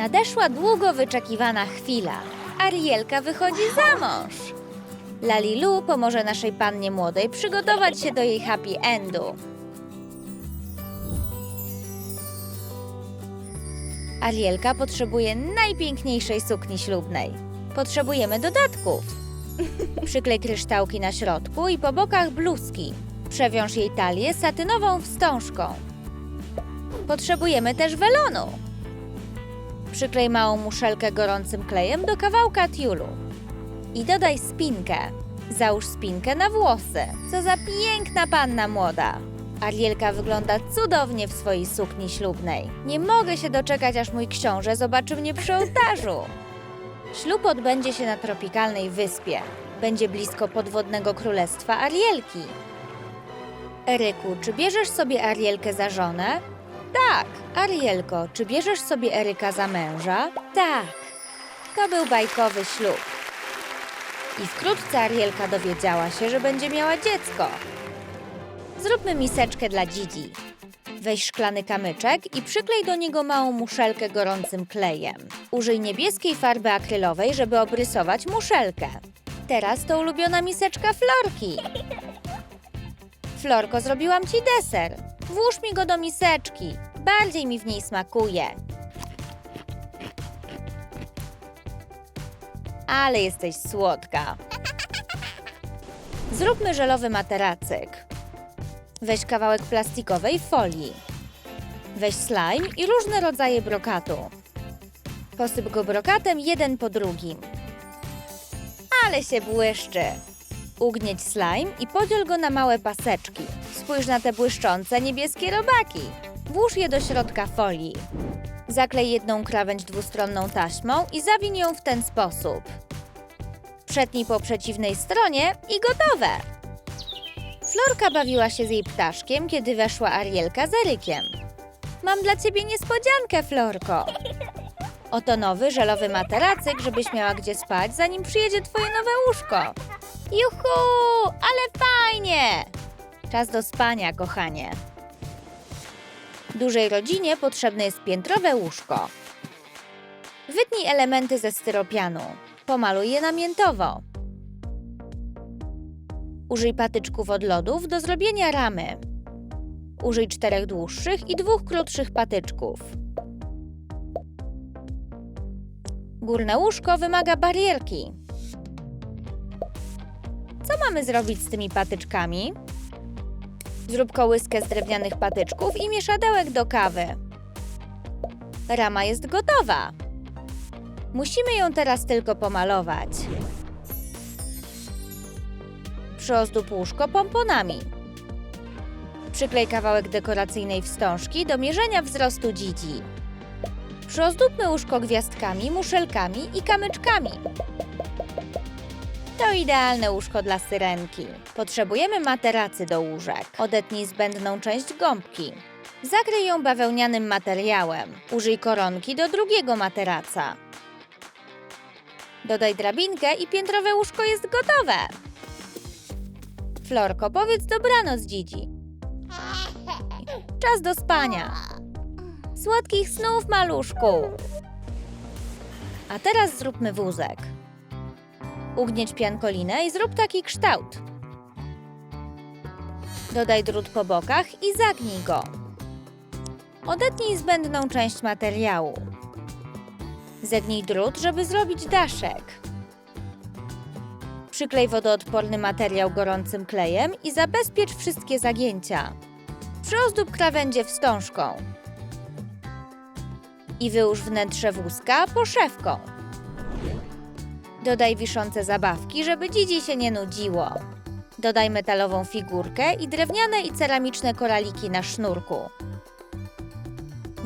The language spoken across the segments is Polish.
Nadeszła długo wyczekiwana chwila. Arielka wychodzi za mąż. Lalilu pomoże naszej pannie młodej przygotować się do jej happy endu. Arielka potrzebuje najpiękniejszej sukni ślubnej. Potrzebujemy dodatków. Przyklej kryształki na środku i po bokach bluzki. Przewiąż jej talię satynową wstążką. Potrzebujemy też welonu. Przyklej małą muszelkę gorącym klejem do kawałka tiulu. I dodaj spinkę. Załóż spinkę na włosy. Co za piękna panna młoda. Arielka wygląda cudownie w swojej sukni ślubnej. Nie mogę się doczekać, aż mój książę zobaczy mnie przy ołtarzu. Ślub odbędzie się na tropikalnej wyspie. Będzie blisko podwodnego królestwa Arielki. Eryku, czy bierzesz sobie Arielkę za żonę? Tak. Arielko, czy bierzesz sobie Eryka za męża? Tak. To był bajkowy ślub. I wkrótce Arielka dowiedziała się, że będzie miała dziecko. Zróbmy miseczkę dla Dzidzi. Weź szklany kamyczek i przyklej do niego małą muszelkę gorącym klejem. Użyj niebieskiej farby akrylowej, żeby obrysować muszelkę. Teraz to ulubiona miseczka Florki. Florko, zrobiłam ci deser. Włóż mi go do miseczki. Bardziej mi w niej smakuje. Ale jesteś słodka. Zróbmy żelowy materacyk. Weź kawałek plastikowej folii. Weź slime i różne rodzaje brokatu. Posyp go brokatem jeden po drugim. Ale się błyszczy. Ugnieć slime i podziel go na małe paseczki. Spójrz na te błyszczące niebieskie robaki. Włóż je do środka folii. Zaklej jedną krawędź dwustronną taśmą i zawiń ją w ten sposób. Przetnij po przeciwnej stronie i gotowe! Florka bawiła się z jej ptaszkiem, kiedy weszła Arielka z Erykiem. Mam dla ciebie niespodziankę, Florko. Oto nowy żelowy materacyk, żebyś miała gdzie spać, zanim przyjedzie twoje nowe łóżko. Juhu, ale fajnie! Czas do spania, kochanie. Dużej rodzinie potrzebne jest piętrowe łóżko. Wytnij elementy ze styropianu. Pomaluj je namiętowo. Użyj patyczków od lodów do zrobienia ramy. Użyj czterech dłuższych i dwóch krótszych patyczków. Górne łóżko wymaga barierki. Co mamy zrobić z tymi patyczkami? Zrób kołyskę z drewnianych patyczków i mieszadełek do kawy. Rama jest gotowa. Musimy ją teraz tylko pomalować. Przyozdób łóżko pomponami. Przyklej kawałek dekoracyjnej wstążki do mierzenia wzrostu dzidzi. Przyozdóbmy łóżko gwiazdkami, muszelkami i kamyczkami. To idealne łóżko dla syrenki. Potrzebujemy materacy do łóżek. Odetnij zbędną część gąbki. Zakryj ją bawełnianym materiałem. Użyj koronki do drugiego materaca. Dodaj drabinkę i piętrowe łóżko jest gotowe. Florko, powiedz dobranoc, dzidzi. Czas do spania. Słodkich snów, maluszku. A teraz zróbmy wózek. Ugnieć piankolinę i zrób taki kształt. Dodaj drut po bokach i zagnij go. Odetnij zbędną część materiału. Zegnij drut, żeby zrobić daszek. Przyklej wodoodporny materiał gorącym klejem i zabezpiecz wszystkie zagięcia. Przyozdób krawędzie wstążką. I wyłóż wnętrze wózka poszewką. Dodaj wiszące zabawki, żeby dzidzi się nie nudziło. Dodaj metalową figurkę i drewniane i ceramiczne koraliki na sznurku.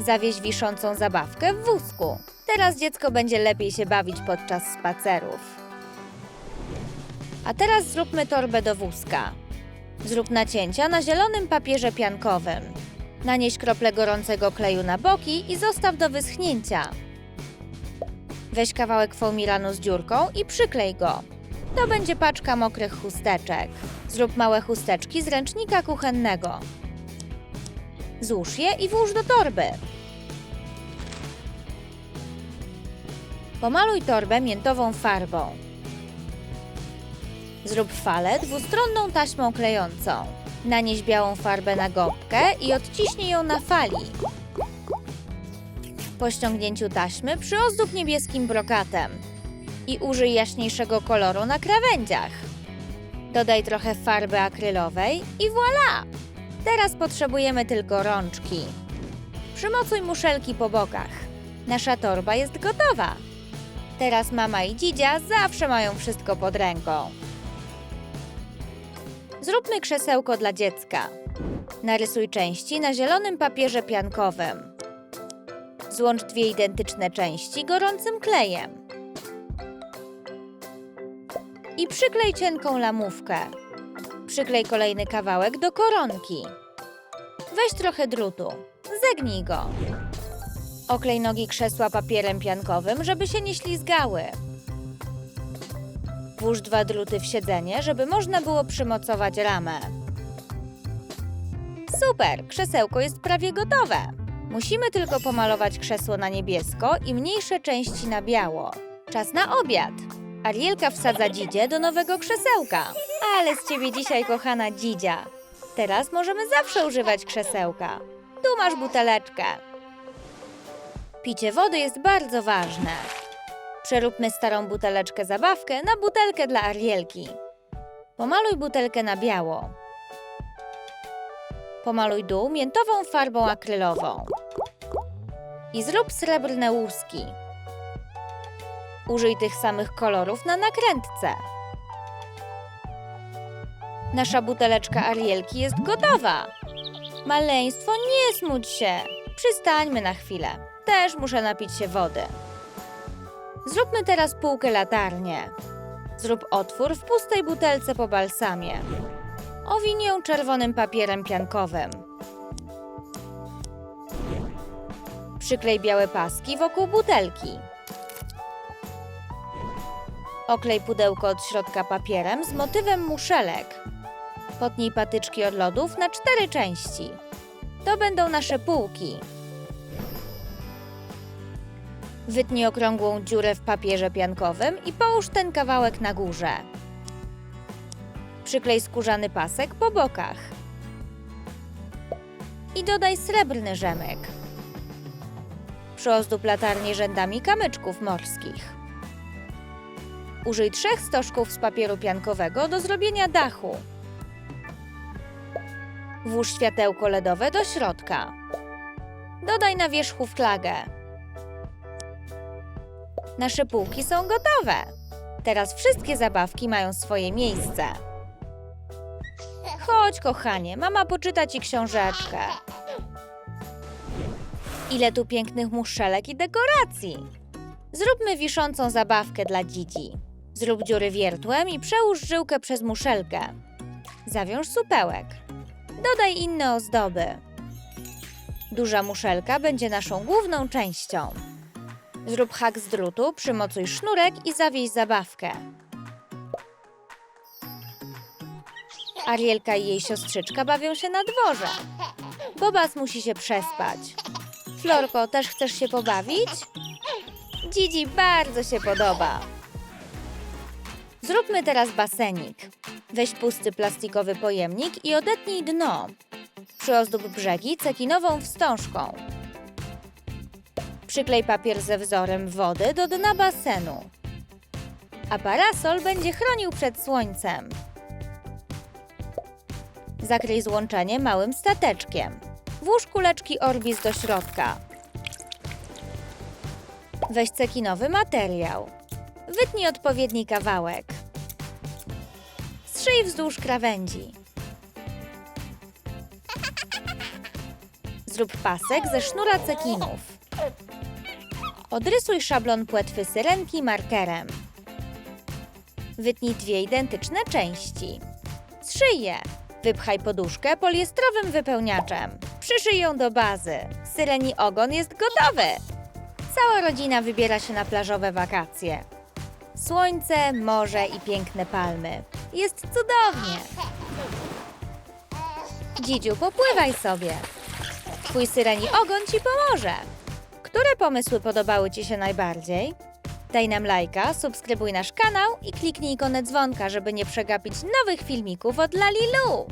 Zawieź wiszącą zabawkę w wózku. Teraz dziecko będzie lepiej się bawić podczas spacerów. A teraz zróbmy torbę do wózka. Zrób nacięcia na zielonym papierze piankowym. Nanieś krople gorącego kleju na boki i zostaw do wyschnięcia. Weź kawałek foamiranu z dziurką i przyklej go. To będzie paczka mokrych chusteczek. Zrób małe chusteczki z ręcznika kuchennego. Złóż je i włóż do torby. Pomaluj torbę miętową farbą. Zrób falę dwustronną taśmą klejącą. Nanieś białą farbę na gąbkę i odciśnij ją na fali. Po ściągnięciu taśmy przyozdób niebieskim brokatem i użyj jaśniejszego koloru na krawędziach. Dodaj trochę farby akrylowej i voilà! Teraz potrzebujemy tylko rączki. Przymocuj muszelki po bokach. Nasza torba jest gotowa. Teraz mama i dzidzia zawsze mają wszystko pod ręką. Zróbmy krzesełko dla dziecka. Narysuj części na zielonym papierze piankowym. Złącz dwie identyczne części gorącym klejem. I przyklej cienką lamówkę. Przyklej kolejny kawałek do koronki. Weź trochę drutu. Zegnij go. Oklej nogi krzesła papierem piankowym, żeby się nie ślizgały. Włóż dwa druty w siedzenie, żeby można było przymocować ramę. Super! Krzesełko jest prawie gotowe. Musimy tylko pomalować krzesło na niebiesko i mniejsze części na biało. Czas na obiad. Arielka wsadza dzidzie do nowego krzesełka. Ale z ciebie dzisiaj kochana dzidzia. Teraz możemy zawsze używać krzesełka. Tu masz buteleczkę. Picie wody jest bardzo ważne. Przeróbmy starą buteleczkę zabawkę na butelkę dla Arielki. Pomaluj butelkę na biało. Pomaluj dół miętową farbą akrylową. I zrób srebrne łuski. Użyj tych samych kolorów na nakrętce. Nasza buteleczka Arielki jest gotowa. Maleństwo, nie smuć się. Przystańmy na chwilę. Też muszę napić się wody. Zróbmy teraz półkę latarnię. Zrób otwór w pustej butelce po balsamie. Owin ją czerwonym papierem piankowym. Przyklej białe paski wokół butelki. Oklej pudełko od środka papierem z motywem muszelek. Potnij patyczki od lodów na cztery części. To będą nasze półki. Wytnij okrągłą dziurę w papierze piankowym i połóż ten kawałek na górze. Przyklej skórzany pasek po bokach. I dodaj srebrny rzemek. Przyozdób latarnię rzędami kamyczków morskich. Użyj trzech stożków z papieru piankowego do zrobienia dachu. Włóż światełko LEDowe do środka. Dodaj na wierzchu flagę. Nasze półki są gotowe. Teraz wszystkie zabawki mają swoje miejsce. Chodź, kochanie, mama poczyta ci książeczkę. Ile tu pięknych muszelek i dekoracji. Zróbmy wiszącą zabawkę dla dzidzi. Zrób dziury wiertłem i przełóż żyłkę przez muszelkę. Zawiąż supełek. Dodaj inne ozdoby. Duża muszelka będzie naszą główną częścią. Zrób hak z drutu, przymocuj sznurek i zawieź zabawkę. Arielka i jej siostrzyczka bawią się na dworze. Bobas musi się przespać. Florko, też chcesz się pobawić? Dzidzi bardzo się podoba. Zróbmy teraz basenik. Weź pusty plastikowy pojemnik i odetnij dno. Przyozdób brzegi cekinową wstążką. Przyklej papier ze wzorem wody do dna basenu. A parasol będzie chronił przed słońcem. Zakryj złączenie małym stateczkiem. Włóż kuleczki Orbis do środka. Weź cekinowy materiał. Wytnij odpowiedni kawałek. Strzyj wzdłuż krawędzi. Zrób pasek ze sznura cekinów. Odrysuj szablon płetwy syrenki markerem. Wytnij dwie identyczne części. Zszyj je. Wypchaj poduszkę poliestrowym wypełniaczem. Przyszyj ją do bazy. Syreni ogon jest gotowy. Cała rodzina wybiera się na plażowe wakacje. Słońce, morze i piękne palmy. Jest cudownie. Dzidziu, popływaj sobie. Twój syreni ogon ci pomoże. Które pomysły podobały ci się najbardziej? Daj nam lajka, subskrybuj nasz kanał i kliknij ikonę dzwonka, żeby nie przegapić nowych filmików od Lalilu.